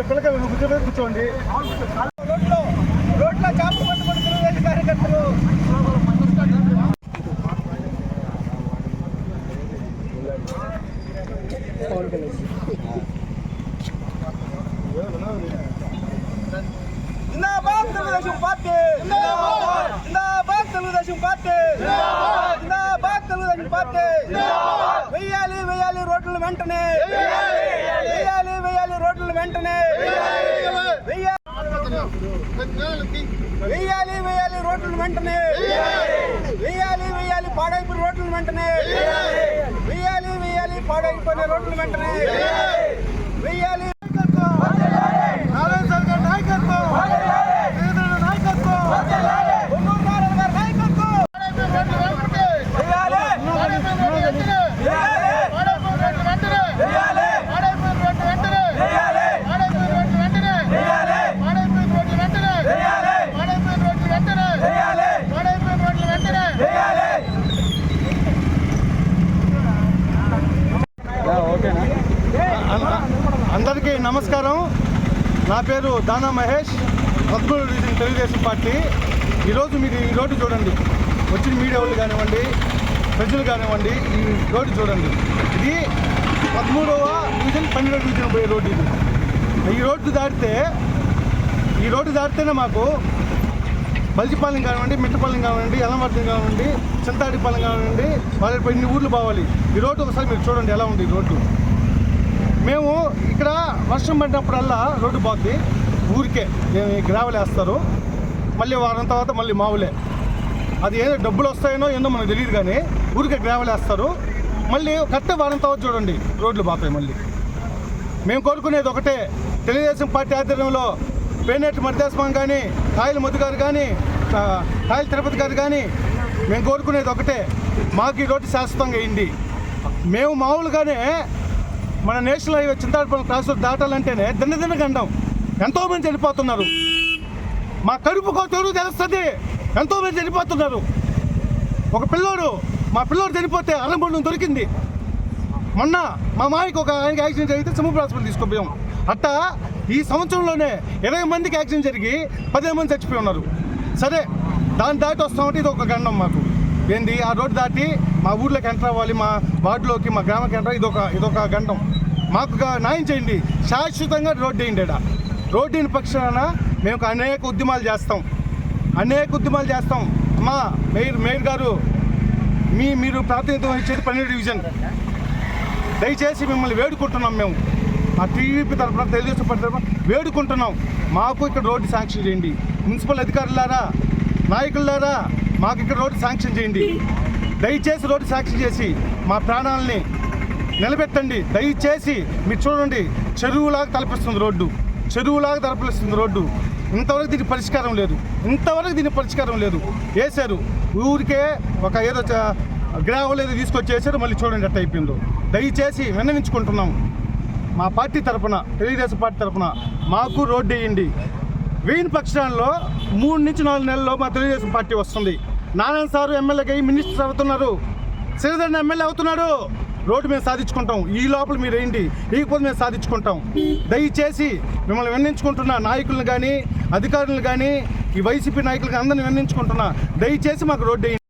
పిల్లకాయలు కూర్చోండి. రోడ్లో రోడ్లో చేపలు పట్టుకొని తెలుగుదేశం కార్యకర్తలు తెలుగుదేశం పార్టీ! జిందాబాద్! తెలుగుదేశం పార్టీ జిందాబాద్ తెలుగుదేశం పార్టీ! వెయ్యాలి వెయ్యాలి రోడ్లు వెంటనే! వెయ్యాలి వెయ్యాలి రోడ్లు వెంటనే! వెయ్యాలి వెయ్యాలి రోడ్లు వెంటనే! వెయ్యాలి వెయ్యాలి పాడైపోయిన రోడ్లు వెంటనే! వెయ్యాలి వెయ్యాలి పాడైపోయిన రోడ్లు వెంటనే! వెయ్యాలి నారాయణ సార్ గారి నాయకత్వం శ్రీధరన్ నాయకత్వం కొమ్మూరు నారాయణ గారి నాయకత్వం వెయ్యాలి అందరికీ నమస్కారం నా పేరు దానా మహేష్ పదమూడు రీజన్ తెలుగుదేశం పార్టీ. ఈరోజు మీరు ఈ రోడ్డు చూడండి. వచ్చిన మీడియా వాళ్ళు కానివ్వండి ప్రజలు కానివ్వండి ఈ రోడ్డు చూడండి. ఇది పదమూడవ డివిజన్ పన్నెండవ డివిజన్ పోయే రోడ్డు ఇది. ఈ రోడ్డు దాటితే ఈ రోడ్డు దాటితేనే మాకు బల్జిపాలెం కానివ్వండి మిట్టపాలెం కానివ్వండి ఎల్లమర్తి కానివ్వండి చింతాడిపాలెం కానివ్వండి వాళ్ళ ఇన్ని ఊర్లు పోవాలి ఈ రోడ్డు ఒకసారి మీరు చూడండి ఎలా ఉంది ఈ రోడ్డు. మేము ఇక్కడ వర్షం పడినప్పుడల్లా రోడ్డు పోద్ది ఊరికే గ్రావెల్ వేస్తారు. మళ్ళీ వారం తర్వాత మళ్ళీ మావులే. అది ఏదో డబ్బులు వస్తాయనో ఏందో మనకు తెలియదు కానీ ఊరికే గ్రావెల్ వేస్తారు. మళ్ళీ కట్టే వారం తర్వాత చూడండి రోడ్లు పోతాయి మళ్ళీ. మేము కోరుకునేది ఒకటే తెలుగుదేశం పార్టీ ఆధ్వర్యంలో పేనేటి మరిదేశం కానీ కాయల మధు గారు కానీ కాయల తిరుపతి గారు కానీ మేము కోరుకునేది ఒకటే మాకు ఈ రోడ్డు శాశ్వతంగా అయింది. మేము మామూలుగానే మన national highway Chintadupalli cross road దాటాలంటేనే దినదిన గండం. ఎంతోమంది చనిపోతున్నారు. మా కడుపు కోతూరు తెలుస్తుంది. ఎంతోమంది చనిపోతున్నారు. ఒక పిల్లోడు మా పిల్లోడు చనిపోతే అరంబొండం దొరికింది. మొన్న మా మాయకు ఒక ఆయనకి యాక్సిడెంట్ జరిగితే సముద్ర హాస్పిటల్ తీసుకుపోయాం. అట్టా ఈ సంవత్సరంలోనే ఇరవై మందికి యాక్సిడెంట్ జరిగి పదిహేను మంది చచ్చిపోయి ఉన్నారు. సరే దాన్ని దాటి వస్తామంటే ఇది ఒక గండం మాకు. ఏంది? ఆ రోడ్డు దాటి మా ఊర్లోకి ఎంటర్ అవ్వాలి మా వార్డులోకి మా గ్రామకి ఎంటర్ ఇదొక ఇదొక గంటం మాకు న్యాయం చేయండి. శాశ్వతంగా రోడ్డు వేయండి ఇక్కడ రోడ్డు పక్షాన మేము అనేక ఉద్యమాలు చేస్తాం. అనేక ఉద్యమాలు చేస్తాం. అమ్మా మేయర్ మేయర్ గారు మీ మీరు ప్రాతినిధ్యం వహించేది పన్నెండు డివిజన్. దయచేసి మిమ్మల్ని వేడుకుంటున్నాం మేము. ఆ టీడీపీ తరఫున తెలుగుదేశం పార్టీ తరఫున వేడుకుంటున్నాం. మాకు ఇక్కడ రోడ్డు శాంక్షన్ చేయండి. మున్సిపల్ అధికారులారా నాయకులారా మాకు ఇక్కడ రోడ్డు శాంక్షన్ చేయండి. దయచేసి రోడ్డు శాంక్షన్ చేసి మా ప్రాణాలని నిలబెట్టండి. దయచేసి మీరు చూడండి చెరువులాగా తలపిస్తుంది రోడ్డు. చెరువులాగా తలపిస్తుంది రోడ్డు. ఇంతవరకు దీనికి పరిష్కారం లేదు. ఇంతవరకు దీనికి పరిష్కారం లేదు. వేశారు. ఊరికే ఒక ఏదో గ్రావల్ గ్రావెల్ ఏదో తీసుకొచ్చేసారు మళ్ళీ చూడండి అట్ట అయిపోయిందో. దయచేసి విన్నవించుకుంటున్నాం. మా పార్టీ తరపున తెలుగుదేశం పార్టీ తరపున మాకు రోడ్డు వేయండి. వెయ్యిన పక్షాల్లో మూడు నుంచి నాలుగు నెలల్లో మా తెలుగుదేశం పార్టీ వస్తుంది. నారాయణ సారు ఎమ్మెల్యేగా మినిస్టర్ అవుతున్నారు. శ్రీధరన్ ఎమ్మెల్యే అవుతున్నాడు. రోడ్డు మేము సాధించుకుంటాం. ఈ లోపల మీరు ఏంటి? ఈకపోతే మేము సాధించుకుంటాం. దయచేసి మిమ్మల్ని వెన్నించుకుంటున్న నాయకులను కానీ అధికారులను కానీ ఈ వైసీపీ నాయకులు అందరిని విన్నవించుకుంటున్నా దయచేసి మాకు రోడ్డు వేయండి.